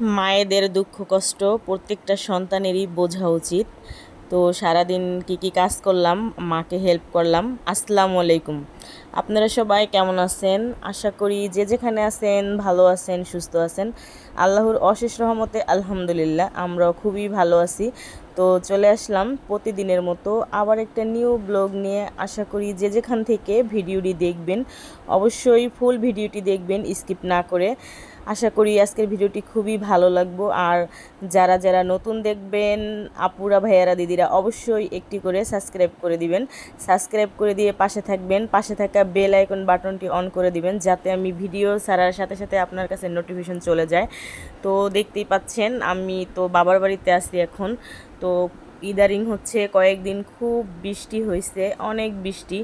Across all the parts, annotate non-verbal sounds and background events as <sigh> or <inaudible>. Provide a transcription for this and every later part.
মায়েদের দুঃখ, কষ্ট প্রত্যেকটা সন্তানেরই বোঝা উচিত। তো সারাদিন কি কি কাজ করলাম, মাকে হেল্প করলাম। আসসালামু আলাইকুম। আপনারা সবাই কেমন আছেন? আশা করি যে যেখানে আছেন, ভালো আছেন, সুস্থ আছেন। আল্লাহর অশেষ রহমতে আলহামদুলিল্লাহ, আমরাও খুবই ভালো আছি। তো চলে আসলাম প্রতিদিনের মতো আবার একটা নিউ ব্লগ নিয়ে। আশা করি যে যেখান থেকে ভিডিওটি দেখবেন, অবশ্যই ফুল ভিডিওটি দেখবেন স্কিপ না করে। আশা করি আজকের ভিডিওটি খুবই ভালো লাগবো। আর যারা যারা নতুন দেখবেন, আপুরা, ভাইয়ারা, দিদিরা, অবশ্যই একটি করে সাবস্ক্রাইব করে দিবেন। সাবস্ক্রাইব করে দিয়ে পাশে থাকবেন। পাশে থাকা বেল আইকন বাটনটি অন করে দিবেন, যাতে আমি ভিডিও ছাড়ার সাথে সাথে আপনার কাছে নোটিফিকেশন চলে যায়। তো দেখতেই পাচ্ছেন, আমি তো বাবার বাড়িতে আসি এখন। তো ইদারিং হচ্ছে কয়েকদিন খুব বৃষ্টি হয়েছে অনেক বৃষ্টি।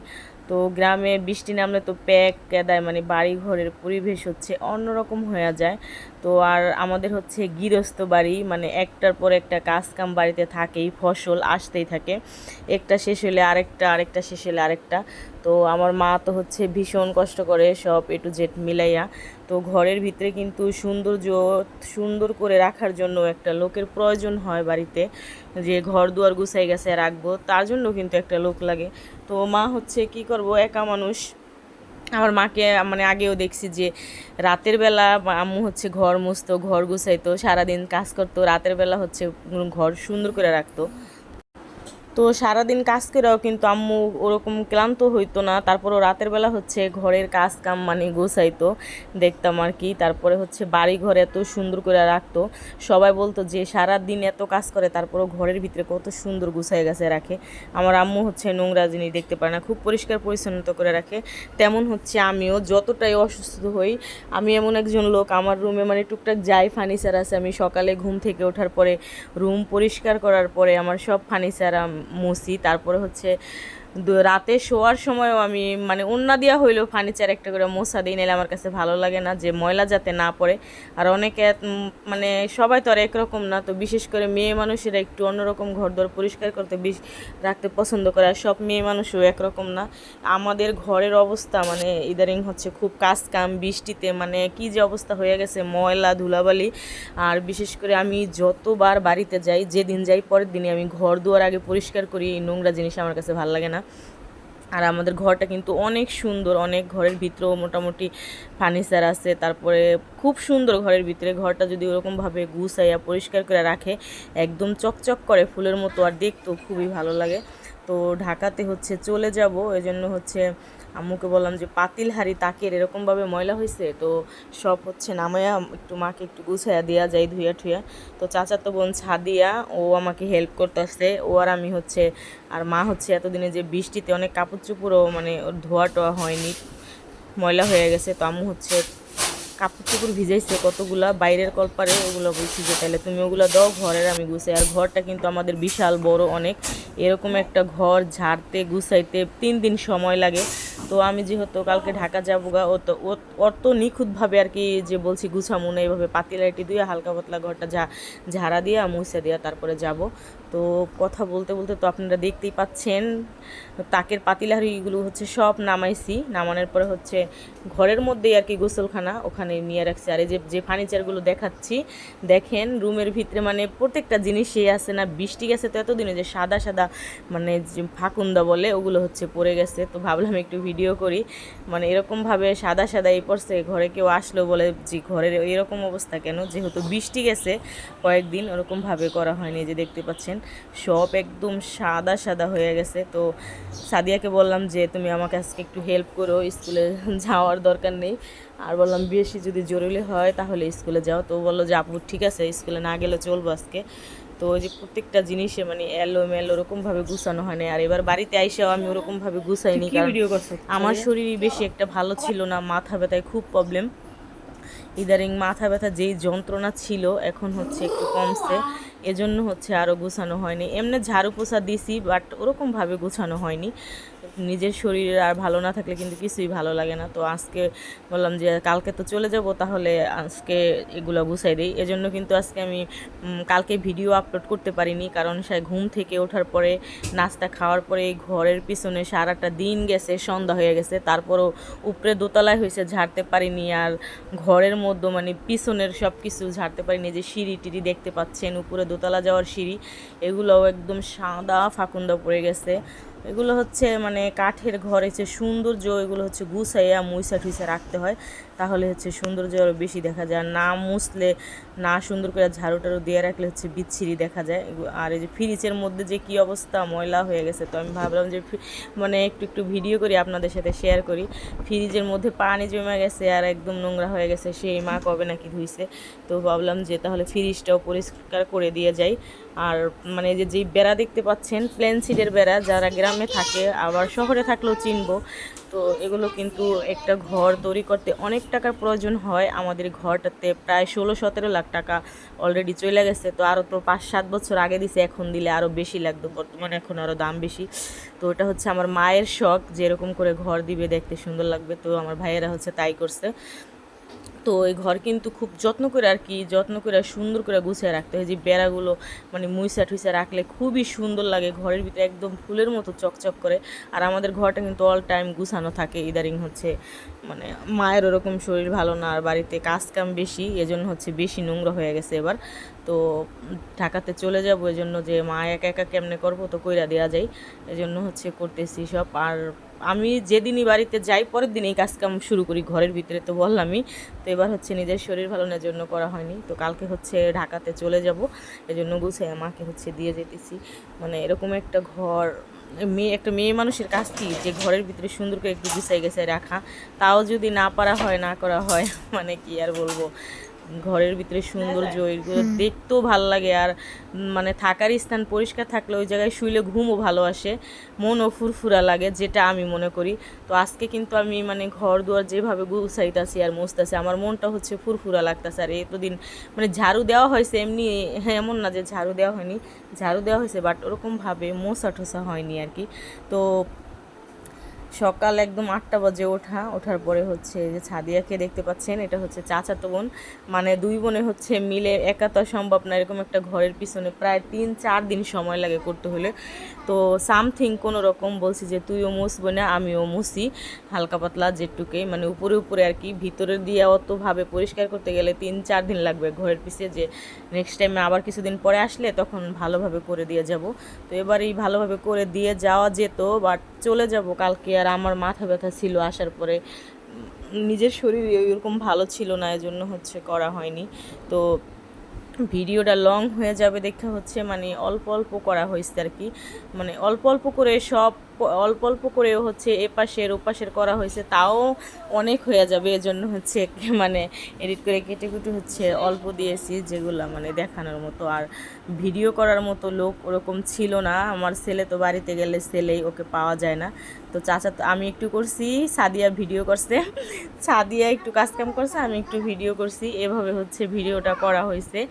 তো গ্রামে বৃষ্টি নামলে তো প্যাক, কেদায় মানে বাড়ি ঘরের পরিবেশ হচ্ছে অন্যরকম হয়ে যায়। তো আর আমাদের হচ্ছে গৃহস্থ বাড়ি মানে একটার পর একটা কাজ কাম বাড়িতে থাকেই, ফসল আসতেই থাকে। একটা শেষ হলে আরেকটা আরেকটা শেষ হলে আরেকটা। তো আমার মা তো হচ্ছে ভীষণ কষ্ট করে সব এ টু জেড মিলাইয়া। তো ঘরের ভিতরে কিন্তু সৌন্দর্য, সুন্দর করে রাখার জন্য একটা লোকের প্রয়োজন হয় বাড়িতে। যে ঘর দুয়ার গুছাই গেছে রাখব, তার জন্য কিন্তু একটা লোক লাগে। তো মা হচ্ছে কি করব, একা মানুষ। আমার মাকে মানে আগেও দেখছি যে রাতের বেলা আম্মু হচ্ছে ঘর মুছতো, ঘর গুছাইতো, সারাদিন কাজ করতো, রাতের বেলা হচ্ছে ঘর সুন্দর করে রাখতো। তো সারাদিন কাজ করেও কিন্তু আম্মু ওরকম ক্লান্ত হইতো না। তারপরও রাতের বেলা হচ্ছে ঘরের কাজ কাম মানে গোছাইতো, দেখতাম আর কি। তারপরে হচ্ছে বাড়ি ঘর এত সুন্দর করে রাখতো। সবাই বলতো যে সারা দিন এত কাজ করে, তারপরও ঘরের ভিতরে কত সুন্দর গুছাই গেছে রাখে। আমার আম্মু হচ্ছে নোংরা জিনিস দেখতে পারে না, খুব পরিষ্কার পরিচ্ছন্নতা করে রাখে। তেমন হচ্ছে আমিও যতটাই অসুস্থ হই, আমি এমন একজন লোক, আমার রুমে মানে টুকটাক যাই ফার্নিচার আছে, আমি সকালে ঘুম থেকে ওঠার পরে রুম পরিষ্কার করার পরে আমার সব ফার্নিচার মুছি তারপরে হচ্ছে রাতে শোয়ার সময়ও আমি মানে অন্যা দেওয়া হইলেও ফার্নিচার একটা করে মশা দিই নিলে আমার কাছে ভালো লাগে না যে ময়লা যাতে না পড়ে। আর অনেকে মানে সবাই তো আর একরকম না, তো বিশেষ করে মেয়ে মানুষেরা একটু অন্যরকম ঘর দর পরিষ্কার করতে বেশ, রাখতে পছন্দ করে, আর সব মেয়ে মানুষও একরকম না। আমাদের ঘরের অবস্থা মানে ইদারিং হচ্ছে খুব কাজ কাম বৃষ্টিতে মানে কি যে অবস্থা হয়ে গেছে, ময়লা, ধুলাবালি। আর বিশেষ করে আমি যতবার বাড়িতে যাই, যেদিন যাই, পরের দিনে আমি ঘর দুয়ার আগে পরিষ্কার করি, নোংরা জিনিস আমার কাছে ভালো লাগে না। আর আমাদের ঘরটা কিন্তু অনেক সুন্দর, অনেক ঘরের ভিতরেও মোটামুটি ফার্নিচার আছে, তারপরে খুব সুন্দর ঘরের ভিতরে। ঘরটা যদি ওরকমভাবে গুছাইয়া পরিষ্কার করে রাখে, একদম চকচক করে ফুলের মতো আর দেখতেও খুবই ভালো লাগে। তো ঢাকাতে হচ্ছে চলে যাব, এজন্য হচ্ছে আম্মুকে বললাম যে, পাতিল হাড়ি তাকের এরকমভাবে ময়লা হয়েছে তো সব হচ্ছে নামায়া একটু মাকে একটু গুছাইয়া দেওয়া যায় ধুইয়া ঠুইয়া। তো চাচা তো বোন ছাদিয়া, ও আমাকে হেল্প করতেছে। ও আর আমি হচ্ছে, আর মা হচ্ছে এতদিনে যে বৃষ্টিতে অনেক কাপড় চুপড়ও মানে ওর ধোয়া টোয়া হয়নি, ময়লা হয়ে গেছে। তো আম্মু হচ্ছে কাপড় চুপড় ভিজাইছে কতগুলা, বাইরের কলপারে ওগুলো বলছি যে তাহলে তুমি ওগুলো দাও, ঘরের আমি গুছাই। আর ঘরটা কিন্তু আমাদের বিশাল বড় অনেক। এরকম একটা ঘর ঝাড়তে, গুছাইতে তিন দিন সময় লাগে। তো আমি যেহেতু কালকে ঢাকা যাব গা, ও তো ওর তো নিখুঁতভাবে আর কি যে বলছি গুছামো না, এইভাবে পাতিলাইটি দিয়ে হালকা পাতলা ঘরটা ঝা, ঝাড়া দিয়ে মুছে দিয়া তারপরে যাব। তো কথা বলতে বলতে তো আপনারা দেখতেই পাচ্ছেন, তাকের পাতিলাহারিগুলো হচ্ছে সব নামাইছি। নামানোর পরে হচ্ছে ঘরের মধ্যেই আর কি গোসলখানা, ওখানে নিয়ে রাখছি। আর এই যে যে ফার্নিচারগুলো দেখাচ্ছি, দেখেন রুমের ভিতরে মানে প্রত্যেকটা জিনিসই আছে না, বৃষ্টি গেছে তো এতদিনে যে সাদা সাদা মানে ফাকুন্দা বলে, ওগুলো হচ্ছে পড়ে গেছে। তো ভাবলাম একটু ভিডিও করি। মানে এরকমভাবে সাদা সাদা এই পড়ছে ঘরে কেউ আসলো বলে যে ঘরের এরকম অবস্থা কেন? যেহেতু বৃষ্টি গেছে, কয়েকদিন ওরকমভাবে করা হয়নি যে দেখতে পাচ্ছেন। সব একদম সাদা সাদা হয়ে গেছে। তো সাদিয়াকে বললাম যে, তুমি আমাকে আজকে একটু হেল্প করো, স্কুলে যাওয়ার দরকার নেই। আর বললাম, বেশি যদি জরুরি হয় তাহলে স্কুলে যাও। তো বলল যে, আপু, ঠিক আছে, স্কুলে না গেলে চলবো আজকে। তো ওই যে প্রত্যেকটা জিনিসে মানে এলো মেলো ওরকমভাবে গুছানো হয় না আর এবার বাড়িতে আইসেও আমি ওরকমভাবে গুছাইনি আমার শরীর বেশি একটা ভালো ছিল না মাথা ব্যথায় খুব প্রবলেম ইদারিং মাথা ব্যথা যেই যন্ত্রণা ছিল এখন হচ্ছে একটু কমছে। এজন্য হচ্ছে আরও গুছানো হয়নি। এমনি ঝাড়ু পোছা দিছি বাট ওরকমভাবে গুছানো হয়নি। নিজের শরীর আর ভালো না থাকলে কিন্তু কিছুই ভালো লাগে না। তো আজকে বললাম যে, কালকে তো চলে যাব, তাহলে আজকে এগুলো গুছাই দিই। এজন্য কিন্তু আজকে আমি কালকে ভিডিও আপলোড করতে পারিনি, কারণ সে ঘুম থেকে ওঠার পরে, নাস্তা খাওয়ার পরে এই ঘরের পিছনে সারাটা দিন গেছে, সন্ধ্যা হয়ে গেছে। তারপরও উপরে দোতলায় হয়েছে ঝাড়তে পারিনি। আর ঘরের মধ্যে মানে পিছনের সব কিছু ঝাড়তে পারিনি, যে সিঁড়ি টিড়ি দেখতে পাচ্ছেন, উপরে দোতলা যাওয়ার সিঁড়ি, এগুলোও একদম সাদা ফাকুন্দা পড়ে গেছে। এগুলো হচ্ছে মানে কাঠের ঘর এসে সৌন্দর্য এগুলো হচ্ছে গুছাইয়া মুইসা ঠুইসা রাখতে হয়। তাহলে হচ্ছে সৌন্দর্য আরও বেশি দেখা যায়। না মুছলে, না সুন্দর করে ঝাড়ু টাড়ু দিয়ে রাখলে হচ্ছে বিচ্ছিরি দেখা যায়। আর এই যে ফ্রিজের মধ্যে যে কি অবস্থা, ময়লা হয়ে গেছে তো আমি ভাবলাম যে মানে একটু একটু ভিডিও করি, আপনাদের সাথে শেয়ার করি। ফ্রিজের মধ্যে পানি জমে গেছে আর একদম নোংরা হয়ে গেছে, সেই মা কবে নাকি ধুইছে। তো ভাবলাম যে তাহলে ফ্রিজটাও পরিষ্কার করে দিয়ে যাই। আর মানে যে, যেই বেড়া দেখতে পাচ্ছেন প্লেন সিটের বেড়া, যারা গ্রামে থাকে, আবার শহরে থাকলেও চিনবো তো এগুলো কিন্তু একটা ঘর তৈরি করতে অনেক টাকার প্রয়োজন হয়। আমাদের ঘরটাতে প্রায় ষোলো, সতেরো লাখ টাকা অলরেডি চলে গেছে। তো আরও তো পাঁচ, সাত বছর আগে দিছে, এখন দিলে আরও বেশি লাগতো। বর্তমানে এখন আরও দাম বেশি। তো এটা হচ্ছে আমার মায়ের শখ যেরকম করে ঘর দিবে, দেখতে সুন্দর লাগবে। তো আমার ভাইয়েরা হচ্ছে তাই করছে। তো এই ঘর কিন্তু খুব যত্ন করে আর কি, যত্ন করে সুন্দর করে গুছিয়ে রাখতে হয়। যে বেড়াগুলো মানে মুইসা টুইসা রাখলে খুবই সুন্দর লাগে, ঘরের ভিতরে একদম ফুলের মতো চকচক করে। আর আমাদের ঘরটা কিন্তু অল টাইম গুছানো থাকে ইদারিং হচ্ছে মানে মায়ের ওরকম শরীর ভালো না, আর বাড়িতে কাজ কাম বেশি, এজন্য হচ্ছে বেশি নোংরা হয়ে গেছে এবার। তো ঢাকাতে চলে যাব, এজন্য যে মা একা একা কেমনে করব তো কইরা দেওয়া যায়, এজন্য হচ্ছে করতেছি সব। আর আমি যেদিনই বাড়িতে যাই, পরের দিন এই কাজকাম শুরু করি ঘরের ভিতরে তো বললামই। তো এবার হচ্ছে নিজের শরীর ভালো নেওয়ার জন্য করা হয়নি। তো কালকে হচ্ছে ঢাকাতে চলে যাব। এজন্য গুছিয়ে আমাকে হচ্ছে দিয়ে যেতেছি। মানে এরকম একটা ঘর, মেয়ে, একটা মেয়ে মানুষের কাজ কি? যে ঘরের ভিতরে সুন্দর করে একটু গুছাই গেছে রাখা। তাও যদি না পারা হয়, না করা হয় <laughs> মানে কি আর বলব? ঘরের ভিতরে সৌন্দর্য এগুলো দেখতেও ভালো লাগে আর মানে থাকার স্থান পরিষ্কার থাকলে ওই জায়গায় শুইলে ঘুমও ভালো আসে মনও ফুরফুরা লাগে যেটা আমি মনে করি। তো আজকে কিন্তু আমি মানে ঘর দুয়ার যেভাবে গুছাইতাছি আর মুছতাছি আমার মনটা হচ্ছে ফুরফুরা লাগতাছে আর এতদিন মানে ঝাড়ু দেওয়া হয়েছে এমনি হ্যাঁ এমন না যে ঝাড়ু দেওয়া হয়নি ঝাড়ু দেওয়া হয়েছে বাট ওরকমভাবে মোছা টোসা হয়নি আর কি। তো সকাল একদম আটটা বাজে ওঠা, ওঠার পরে হচ্ছে যে ছাদিয়াকে দেখতে পাচ্ছেন, এটা হচ্ছে চাচাতো বোন। মানে দুই বোনে হচ্ছে মিলে একা তো সম্ভব না, এরকম একটা ঘরের পিছনে প্রায় তিন, চার দিন সময় লাগে করতে হলে। তো সামথিং কোনো রকম বলছি যে তুইও মুছবো না, আমিও মুছি, হালকা পাতলা যেটুকে মানে উপরে উপরে আর কি, ভিতরে দিয়ে অতভাবে পরিষ্কার করতে গেলে তিন, চার দিন লাগবে ঘরের পিছে যে নেক্সট টাইমে আবার কিছুদিন পরে আসলে তখন ভালোভাবে করে দিয়ে যাব। তো এবারেই ভালোভাবে করে দিয়ে যাওয়া যেত বাট চলে যাব কালকে আর আমার মাথা ব্যথা ছিল আসার পরে। নিজের শরীর এরকম ভালো ছিল না, এজন্য হচ্ছে করা হয়নি। তো ভিডিওটা লং হয়ে যাবে দেখা হচ্ছে মানে অল্প অল্প করা হয়েছে আর কি। মানে অল্প অল্প করে সব অল্প অল্প করে হচ্ছে এপাশের ওপাশের করা হয়েছে, তাও অনেক হয়ে যাবে। এজন্য হচ্ছে <laughs> মানে এডিট করে কেটে কুটে হচ্ছে অল্প দিয়েছি যেগুলো মানে দেখানোর মতো। আর ভিডিও করার মতো লোক ওরকম ছিল না। আমার ছেলে তো বাড়িতে গেলে ছেলেই ওকে পাওয়া যায় না। তো চাচা তো আমি একটু করছি, সাদিয়া ভিডিও করছে। সাদিয়া একটু কাজকাম করছে, আমি একটু ভিডিও করছি। এভাবে হচ্ছে ভিডিওটা করা হয়েছে।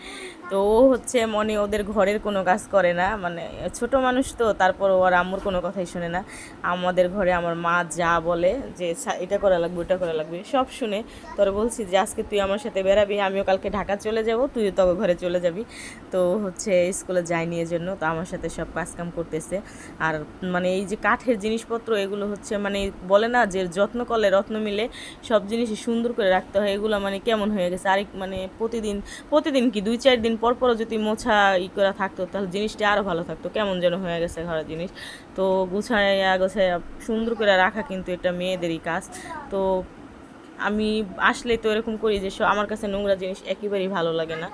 তো ও হচ্ছে মনে ওদের ঘরের কোনো কাজ করে না। মানে ছোট মানুষ তো, তারপর ওর আম্মুর কোনো কথাই শোনে না। আমাদের ঘরে আমার মা যা বলে যে, "সা- এটা করা লাগবে, ওটা করা লাগবে, সব শুনে তোর বলছি যে, আজকে তুই আমার সাথে বেরাবি আমিও কালকে ঢাকা চলে যাব, তুইও তবে ঘরে চলে যাবি। তো হচ্ছে স্কুলে যায়নি এর জন্য তো আমার সাথে সব কাজকাম করতেছে। আর মানে এই যে কাঠের জিনিসপত্র, এগুলো হচ্ছে মানে বলে না যে যত্ন করলে রত্ন মিলে সব জিনিসই সুন্দর করে রাখতে হয়, এগুলো মানে কেমন হয়ে গেছে? আরেক মানে প্রতিদিন প্রতিদিন কি দুই চার দিন পর পরও যদি মোছা ই করা থাকতো, তাহলে জিনিসটা আরও ভালো থাকতো। কেমন যেন হয়ে গেছে ঘরের জিনিস। তো গুছাইয়া গোছাইয়া সুন্দর করে রাখা কিন্তু এটা মেয়েদেরই কাজ। তো আমি আসলে তো এরকম করি যে আমার কাছে নোংরা জিনিস একেবারেই ভালো লাগে না।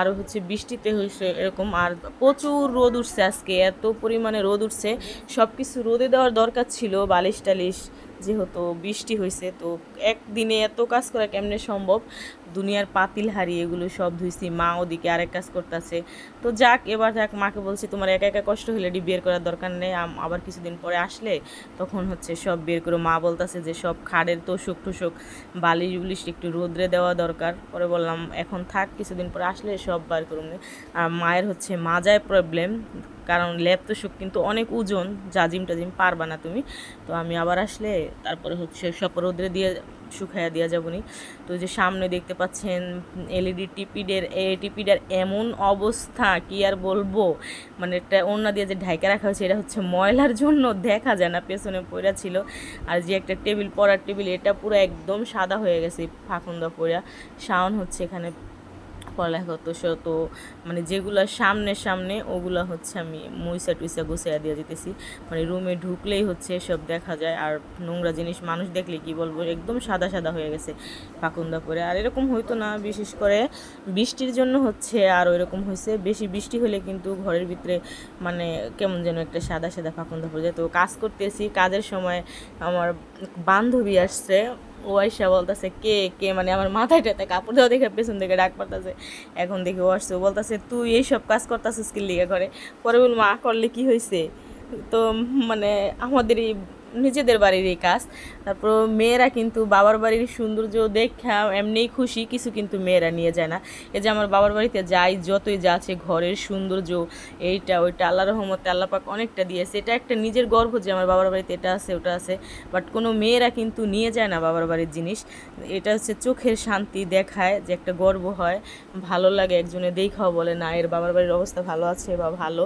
আরও হচ্ছে বৃষ্টিতে হয়েছে এরকম। আর প্রচুর রোদ উঠছে আজকে, এত পরিমাণে রোদ উঠছে। সব কিছু রোদে দেওয়ার দরকার ছিল, বালিশ টালিশ, যেহেতু বৃষ্টি হয়েছে তো একদিনে এত কাজ করা কেমনে সম্ভব? দুনিয়ার পাতিল হাড়ি, এগুলো সব ধুইছি, মা ওদিকে আরেক কাজ করতেছে। তো যাক, এবার যাক, মাকে বলছি, তোমার একা একা কষ্ট হলে এটি বের করার দরকার নেই আবার কিছুদিন পরে আসলে তখন হচ্ছে সব বের করে। মা বলতেছে যে, সব খাড়ের তোষক টুসক বালিশ বুলিশ একটু রোদ্রে দেওয়া দরকার। পরে বললাম, এখন থাক, কিছুদিন পরে আসলে সব বার করুন। আর মায়ের হচ্ছে মাজায় প্রবলেম কারণ ল্যাপ তোষক কিন্তু অনেক ওজন, জাজিম টাজিম পারবা না তুমি। তো আমি আবার আসলে তারপরে হচ্ছে সব রোদ্রে দিয়ে শুকাইয়া দেওয়া যাবনি। তো যে সামনে দেখতে পাচ্ছেন এলইডি টিপিডের এ টিপিডের এমন অবস্থা, কি আর বলব? মানে একটা অন্য দিয়ে যে ঢাকা রাখা হয়েছে, এটা হচ্ছে ময়লার জন্য, দেখা যায় না, পেছনে পড়া ছিল। আর যে একটা টেবিল, পড়ার টেবিল, এটা পুরো একদম সাদা হয়ে গেছে ফাঁকুন্দা পড়া শাওন হচ্ছে এখানে পড়ালেখা করতো, সে তো মানে যেগুলো সামনে সামনে ওগুলো হচ্ছে আমি মুইসা টুইসা গুছাইয়া দিয়ে যেতেছি মানে রুমে ঢুকলেই হচ্ছে সব দেখা যায়, আর নোংরা জিনিস মানুষ দেখলে কি বলব, একদম সাদা সাদা হয়ে গেছে ফাকুন্দা পরে। আর এরকম হইতো না, বিশেষ করে বৃষ্টির জন্য হচ্ছে আর ওইরকম হয়েছে বেশি বৃষ্টি হলে কিন্তু ঘরের ভিতরে মানে কেমন যেন একটা সাদা সাদা ফাকুন্দা পড়ে যায়। তো কাজ করতেছি, কাজের সময় আমার বান্ধবী আসছে ও আইসা বলতেছে, কে কে? মানে আমার মাথায় টাতে কাপড় দেওয়া দেখে পেছন থেকে ডাক পড়তেছে। এখন দেখি ও আসছে বলতেছে, তুই এইসব কাজ করতেছিস কি লিগা করে পরে বল মা, করলে কি হয়েছে তো মানে আমাদেরই নিজেদের বাড়ির এই কাজ। তারপর মেয়েরা কিন্তু বাবার বাড়ির সৌন্দর্য দেখা এমনিই খুশি, কিছু কিন্তু মেয়েরা নিয়ে যায় না। এই যে আমার বাবার বাড়িতে যাই, যতই যা আছে, ঘরের সৌন্দর্য, এইটা, ওইটা আল্লাহ রহমতে আল্লাহ পাক অনেকটা দিয়েছে। এটা একটা নিজের গর্ব যে আমার বাবার বাড়িতে এটা আছে, ওটা আছে। বাট কোনো মেয়েরা কিন্তু নিয়ে যায় না বাবার বাড়ির জিনিস। এটা হচ্ছে চোখের শান্তি দেখায় যে একটা গর্ব হয়। ভালো লাগে একজনে দেখাও বলে, না, এর বাবার বাড়ির অবস্থা ভালো আছে বা ভালো।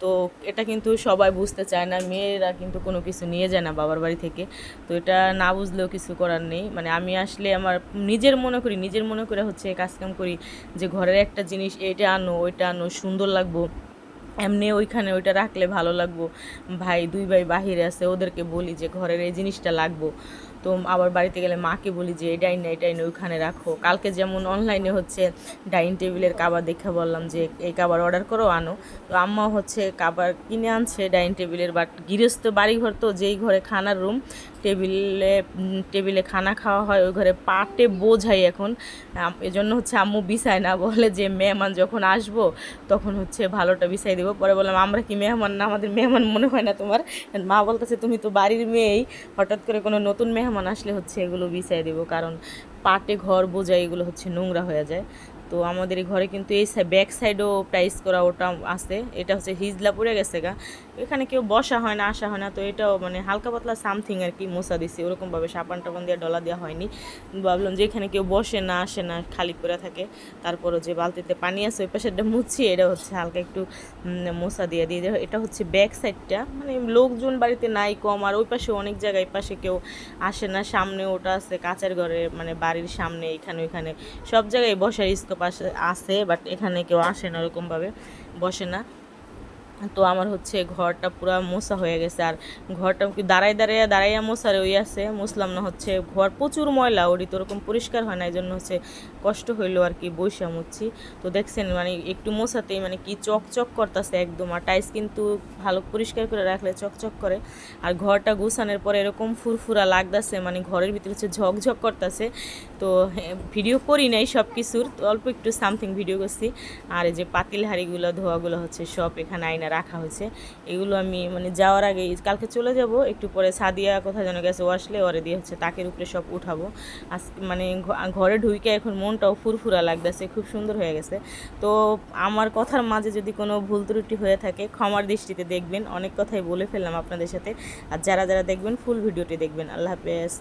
তো এটা কিন্তু সবাই বুঝতে চায় না, মেয়েরা কিন্তু কোনো কিছু নিয়ে যায় না বাবার বাড়ি থেকে। তো এটা না বুঝলেও কিছু করার নেই। মানে আমি আসলে আমার নিজের মনে করি, নিজের মনে করে হচ্ছে কাজকাম করি যে ঘরের একটা জিনিস এটা আনো, ওইটা আনো, সুন্দর লাগবো। এমনি ওইখানে ওইটা রাখলে ভালো লাগবো। ভাই, দুই ভাই বাহিরে আছে, ওদেরকে বলি যে ঘরের এই জিনিসটা লাগবো। তো আবার বাড়িতে গেলে মাকে বলি যে এই ডাইন এই ডাইন ওইখানে রাখো। কালকে যেমন অনলাইনে হচ্ছে ডাইনিং টেবিলের কাবার দেখে বললাম যে, এই কাবার অর্ডার করো, আনো। তো আম্মা হচ্ছে কাবার কিনে আনছে ডাইনিং টেবিলের, বাট গৃহস্থ বাড়িঘর তো, যেই ঘরে খানার রুম টেবিলে টেবিলে খানা খাওয়া হয়, ওই ঘরে পাটে বোঝাই এখন। এজন্য হচ্ছে আম্মু বিছায় না, বলে যে মেহমান যখন আসব, তখন হচ্ছে ভালোটা বিছাই দেবো। পরে বললাম, আমরা কি মেহমান না? আমাদের মেহমান মনে হয় না তোমার? মা বলতেছে, তুমি তো বাড়ির মেয়েই। হঠাৎ করে কোনো নতুন মেহমান আসলে হচ্ছে এগুলো বিছাই দেবো, কারণ পাটে ঘর বোঝাই এগুলো হচ্ছে নোংরা হয়ে যায়। তো আমাদের ঘরে কিন্তু এই ব্যাক সাইডও প্রাইস করা ওটা আছে। এটা হচ্ছে হিজলা পড়ে গেছে গা। এখানে কেউ বসা হয় না, আসা হয় না। তো এটাও মানে হালকা পাতলা সামথিং আর কি মোছা দিছি। ওরকমভাবে সাবান টাবান দিয়ে, ডলা দেওয়া হয়নি। ভাবলাম যে এখানে কেউ বসে না, আসে না, খালি করে থাকে। তারপরও যে বালতিতে পানি আছে, ওই পাশেরটা মুছি, এটা হচ্ছে হালকা একটু মোছা দিয়ে দিয়ে। এটা হচ্ছে ব্যাক সাইডটা মানে লোকজন বাড়িতে নাই কম, আর ওই পাশে অনেক জায়গায় পাশে কেউ আসে না। সামনে ওটা আছে কাঁচের ঘরে মানে বাড়ির সামনে, এখানে ওইখানে। সব জায়গায় বসার স্কোপ আসে আছে বাট এখানে কেউ আসে না ওরকমভাবে বসে না। তো আমার হচ্ছে ঘরটা পুরো মোছা হয়ে গেছে। আর ঘরটা দাঁড়াই দাঁড়াইয়া দাঁড়াইয়া মোছার ওই আছে। মুসলাম না হচ্ছে ঘর প্রচুর ময়লা ওরই তো ওরকম পরিষ্কার হয় না এই জন্য হচ্ছে কষ্ট হইল আর কি বৈশা মুচ্ছি। তো দেখছেন মানে একটু মোছাতেই মানে কি চকচক করতেছে একদম। আর টাইস কিন্তু ভালো পরিষ্কার করে রাখলে চকচক করে। আর ঘরটা গুছানোর পরে এরকম ফুরফুরা লাগতেছে মানে ঘরের ভিতরে হচ্ছে ঝকঝক করতেছে। তো হ্যাঁ, ভিডিও করি নাই সব কিছুর অল্প একটু সামথিং ভিডিও করছি। আর এই যে পাতিল হাঁড়িগুলো ধোয়াগুলো হচ্ছে সব এখানে আয়না রাখা হয়েছে। এগুলো আমি মানে যাওয়ার আগে, কালকে চলে যাব, একটু পরে সাদিয়া কোথায় যেন গেছে আসলে ওরে দিয়ে হচ্ছে তাকের উপরে সব উঠাবো। আজ মানে ঘরে ঢুইকে এখন মনটাও ফুরফুরা লাগতেছে, খুব সুন্দর হয়ে গেছে। তো আমার কথার মাঝে যদি কোনো ভুল ত্রুটি হয়ে থাকে, ক্ষমার দৃষ্টিতে দেখবেন। অনেক কথাই বলে ফেললাম আপনাদের সাথে। আর যারা যারা দেখবেন ফুল ভিডিওটি দেখবেন। আল্লাহ হাফেজ।